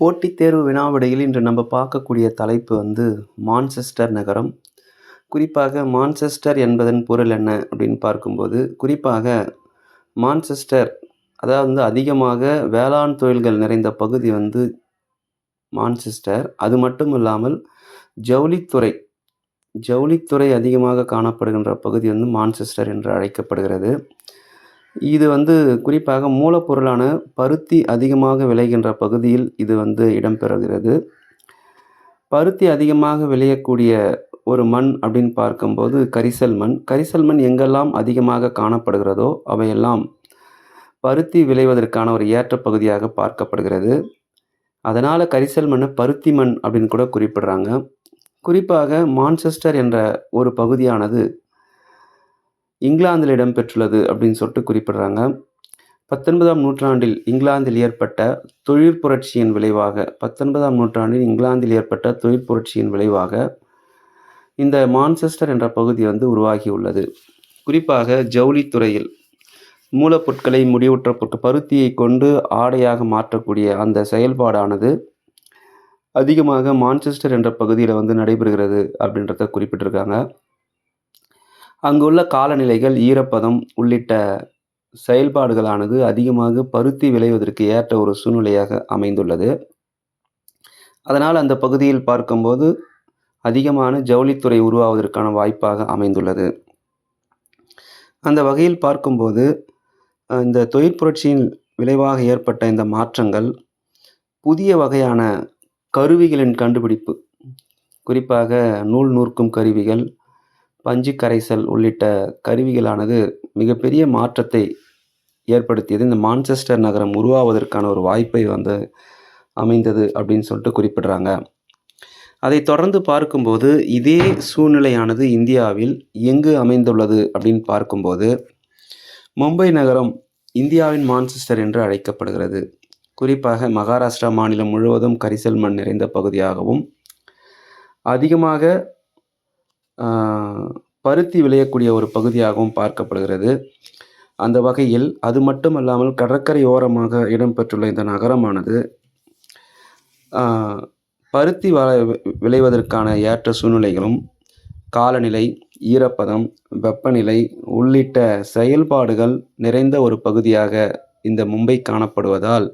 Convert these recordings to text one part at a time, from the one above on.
போட்டித் தேர்வு வினாவிடையில் இன்று நம்ம பார்க்கக்கூடிய தலைப்பு வந்து மான்செஸ்டர் நகரம். குறிப்பாக மான்செஸ்டர் என்பதன் பொருள் என்ன அப்படின்னு பார்க்கும்போது குறிப்பாக மான்செஸ்டர் அதாவது வந்து அதிகமாக வேளாண் தொழில்கள் நிறைந்த பகுதி வந்து மான்செஸ்டர். அது மட்டும் இல்லாமல் ஜவுளித்துறை ஜவுளித்துறை அதிகமாக காணப்படுகின்ற பகுதி வந்து மான்செஸ்டர் என்று அழைக்கப்படுகிறது. இது வந்து குறிப்பாக மூலப்பொருளான பருத்தி அதிகமாக விளைகின்ற பகுதியில் இது வந்து இடம்பெறுகிறது. பருத்தி அதிகமாக விளையக்கூடிய ஒரு மண் அப்படின்னு பார்க்கும்போது கரிசல் மண். கரிசல் மண் எங்கெல்லாம் அதிகமாக காணப்படுகிறதோ அவையெல்லாம் பருத்தி விளைவதற்கான ஒரு ஏற்ற பகுதியாக பார்க்கப்படுகிறது. அதனால் கரிசல் மண்ணை பருத்தி மண் அப்படின்னு கூட குறிப்பிடுறாங்க. குறிப்பாக மான்செஸ்டர் என்ற ஒரு பகுதியானது இங்கிலாந்தில் இடம்பெற்றுள்ளது அப்படின்னு சொல்லிட்டு குறிப்பிடுறாங்க. பத்தொன்பதாம் நூற்றாண்டில் இங்கிலாந்தில் ஏற்பட்ட தொழிற்புரட்சியின் விளைவாக பத்தொன்பதாம் நூற்றாண்டில் இங்கிலாந்தில் ஏற்பட்ட தொழிற் புரட்சியின் விளைவாக இந்த மான்செஸ்டர் என்ற பகுதி வந்து உருவாகியுள்ளது. குறிப்பாக ஜவுளித்துறையில் மூலப்பொருட்களை முடிவுற்ற பொருட்கள் பருத்தியை கொண்டு ஆடையாக மாற்றக்கூடிய அந்த செயல்பாடானது அதிகமாக மான்செஸ்டர் என்ற பகுதியில் வந்து நடைபெறுகிறது அப்படின்றத குறிப்பிட்டிருக்காங்க. அங்குள்ள காலநிலைகள் ஈரப்பதம் உள்ளிட்ட செயல்பாடுகளானது அதிகமாக பருத்தி விளைவதற்கு ஏற்ற ஒரு சூழ்நிலையாக அமைந்துள்ளது. அதனால் அந்த பகுதியில் பார்க்கும்போது அதிகமான ஜவுளித்துறை உருவாவதற்கான வாய்ப்பாக அமைந்துள்ளது. அந்த வகையில் பார்க்கும்போது இந்த தொழிற்புரட்சியின் விளைவாக ஏற்பட்ட இந்த மாற்றங்கள் புதிய வகையான கருவிகளின் கண்டுபிடிப்பு குறிப்பாக நூல் நூற்கும் கருவிகள் பஞ்சு கரைசல் உள்ளிட்ட கருவிகளானது மிகப்பெரிய மாற்றத்தை ஏற்படுத்தியது. இந்த மான்செஸ்டர் நகரம் உருவாவதற்கான ஒரு வாய்ப்பை வந்து அமைந்தது அப்படின்னு சொல்லிட்டு குறிப்பிடுறாங்க. அதை தொடர்ந்து பார்க்கும்போது இதே சூழ்நிலையானது இந்தியாவில் எங்கு அமைந்துள்ளது அப்படின்னு பார்க்கும்போது மும்பை நகரம் இந்தியாவின் மான்செஸ்டர் என்று அழைக்கப்படுகிறது. குறிப்பாக மகாராஷ்டிரா மாநிலம் முழுவதும் கரிசல் மண் நிறைந்த பகுதியாகவும் அதிகமாக பருத்தி விளையக்கூடிய ஒரு பகுதியாகவும் பார்க்கப்படுகிறது. அந்த வகையில் அது மட்டுமல்லாமல் கடற்கரை ஓரமாக இடம்பெற்றுள்ள இந்த நகரமானது பருத்தி வ விளைவதற்கான ஏற்ற சூழ்நிலைகளும் காலநிலை ஈரப்பதம் வெப்பநிலை உள்ளிட்ட செயல்பாடுகள் நிறைந்த ஒரு பகுதியாக இந்த மும்பை காணப்படுவதால்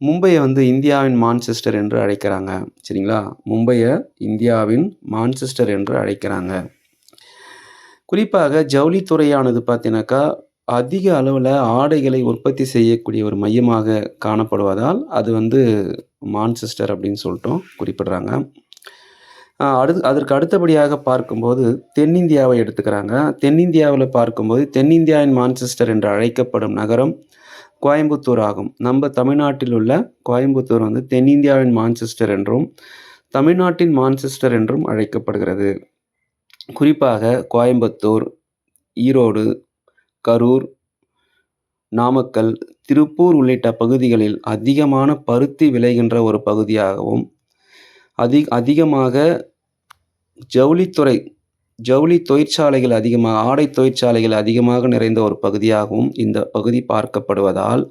மும்பையை வந்து இந்தியாவின் மான்செஸ்டர் என்று அழைக்கிறாங்க. சரிங்களா? மும்பையை இந்தியாவின் மான்செஸ்டர் என்று அழைக்கிறாங்க. குறிப்பாக ஜவுளித்துறையானது பார்த்தீங்கன்னாக்கா அதிக அளவில் ஆடைகளை உற்பத்தி செய்யக்கூடிய ஒரு மையமாக காணப்படுவதால் அது வந்து மான்செஸ்டர் அப்படின்னு சொல்லிட்டும் குறிப்பிடுறாங்க. அடு அதற்கு அடுத்தபடியாக பார்க்கும்போது தென்னிந்தியாவை எடுத்துக்கிறாங்க. தென்னிந்தியாவில் பார்க்கும்போது தென்னிந்தியாவின் மான்செஸ்டர் என்று அழைக்கப்படும் நகரம் கோயம்புத்தூர் ஆகும். நம்ம தமிழ்நாட்டில் உள்ள கோயம்புத்தூர் வந்து தென்னிந்தியாவின் மான்செஸ்டர் என்றும் தமிழ்நாட்டின் மான்செஸ்டர் என்றும் அழைக்கப்படுகிறது. குறிப்பாக கோயம்புத்தூர் ஈரோடு கரூர் நாமக்கல் திருப்பூர் உள்ளிட்ட பகுதிகளில் அதிகமான பருத்தி விளைகின்ற ஒரு பகுதியாகவும் அதிக அதிகமாக ஜவுளித்துறை ஜவுளி தொழிற்சாலைகள் அதிகமாக ஆடை தொழிற்சாலைகள் அதிகமாக நிறைந்த ஒரு பகுதியாகவும் இந்த பகுதி பார்க்கப்படுவதால்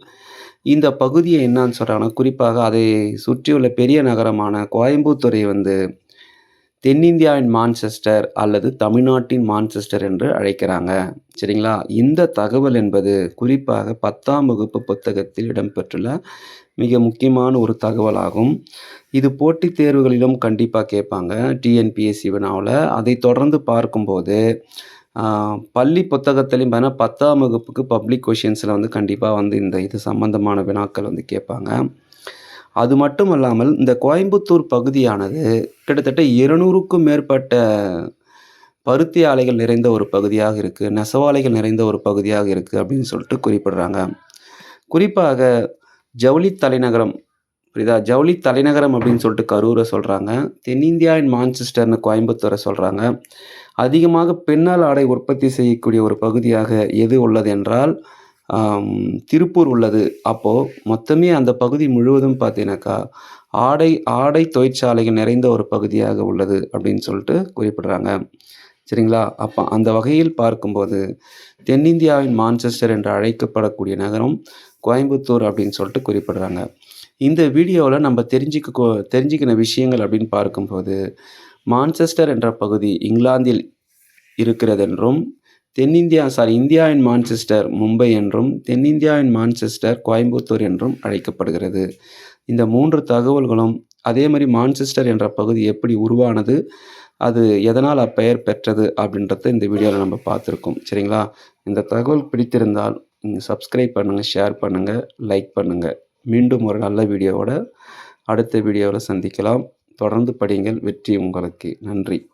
இந்த பகுதியை என்னான்னு சொல்கிறாங்கன்னா குறிப்பாக அதை சுற்றியுள்ள பெரிய நகரமான கோயம்புத்தூரை வந்து தென்னிந்தியாவின் மான்செஸ்டர் அல்லது தமிழ்நாட்டின் மான்செஸ்டர் என்று அழைக்கிறாங்க. சரிங்களா? இந்த தகவல் என்பது குறிப்பாக பத்தாம் வகுப்பு புத்தகத்தில் இடம்பெற்றுள்ள மிக முக்கியமான ஒரு தகவலாகும். இது போட்டித் தேர்வுகளிலும் கண்டிப்பாக கேட்பாங்க. டிஎன்பிஎஸ்சி வினாவில் அதை தொடர்ந்து பார்க்கும்போது பள்ளி புத்தகத்திலையும் பார்த்தீங்கன்னா பத்தாம் வகுப்புக்கு பப்ளிக் கொஷின்ஸில் வந்து கண்டிப்பாக வந்து இந்த இது சம்மந்தமான வினாக்கள் வந்து கேட்பாங்க. அது மட்டும் இல்லாமல் இந்த கோயம்புத்தூர் பகுதியானது கிட்டத்தட்ட இருநூறுக்கும் மேற்பட்ட பருத்தி ஆலைகள் நிறைந்த ஒரு பகுதியாக இருக்குது நெசவாலைகள் நிறைந்த ஒரு பகுதியாக இருக்குது அப்படின்னு சொல்லிட்டு குறிப்பிடுறாங்க. குறிப்பாக ஜவுளி தலைநகரம் புரியுதா? ஜவுளி தலைநகரம் அப்படின்னு சொல்லிட்டு கரூரை சொல்கிறாங்க தென்னிந்தியாவின் மான்செஸ்டர்னு கோயம்புத்தூரை சொல்கிறாங்க அதிகமாக பெண்ணால் ஆடை உற்பத்தி செய்யக்கூடிய ஒரு பகுதியாக எது உள்ளது என்றால் திருப்பூர் உள்ளது. அப்போது மொத்தமே அந்த பகுதி முழுவதும் பார்த்தீங்கன்னாக்கா ஆடை ஆடை தொழிற்சாலைகள் நிறைந்த ஒரு பகுதியாக உள்ளது அப்படின்னு சொல்லிட்டு குறிப்பிடுறாங்க. சரிங்களா? அப்போ அந்த வகையில் பார்க்கும்போது தென்னிந்தியாவின் மான்செஸ்டர் என்று அழைக்கப்படக்கூடிய நகரம் கோயம்புத்தூர் அப்படின்னு சொல்லிட்டு குறிப்பிடுறாங்க. இந்த வீடியோவில் நம்ம தெரிஞ்சுக்க கொ தெரிஞ்சுக்கின விஷயங்கள் அப்படின்னு பார்க்கும்போது, மான்செஸ்டர் என்ற பகுதி இங்கிலாந்தில் இருக்கிறதென்றும், தென்னிந்தியா சாரி இந்தியாவின் மான்செஸ்டர் மும்பை என்றும், தென்னிந்தியாவின் மான்செஸ்டர் கோயம்புத்தூர் என்றும் அழைக்கப்படுகிறது. இந்த மூன்று தகவல்களும், அதே மாதிரி மான்செஸ்டர் என்ற பகுதி எப்படி உருவானது, அது எதனால் அப்பெயர் பெற்றது அப்படின்றத இந்த வீடியோவில் நம்ம பார்த்துருக்கோம். சரிங்களா? இந்த தகவல் பிடித்திருந்தால் நீங்கள் சப்ஸ்கிரைப் பண்ணுங்கள் ஷேர் பண்ணுங்கள் லைக் பண்ணுங்கள் மீண்டும் ஒரு நல்ல வீடியோவோட அடுத்த வீடியோவில் சந்திக்கலாம். தொடர்ந்து படியுங்கள். வெற்றி உங்களுக்கு. நன்றி.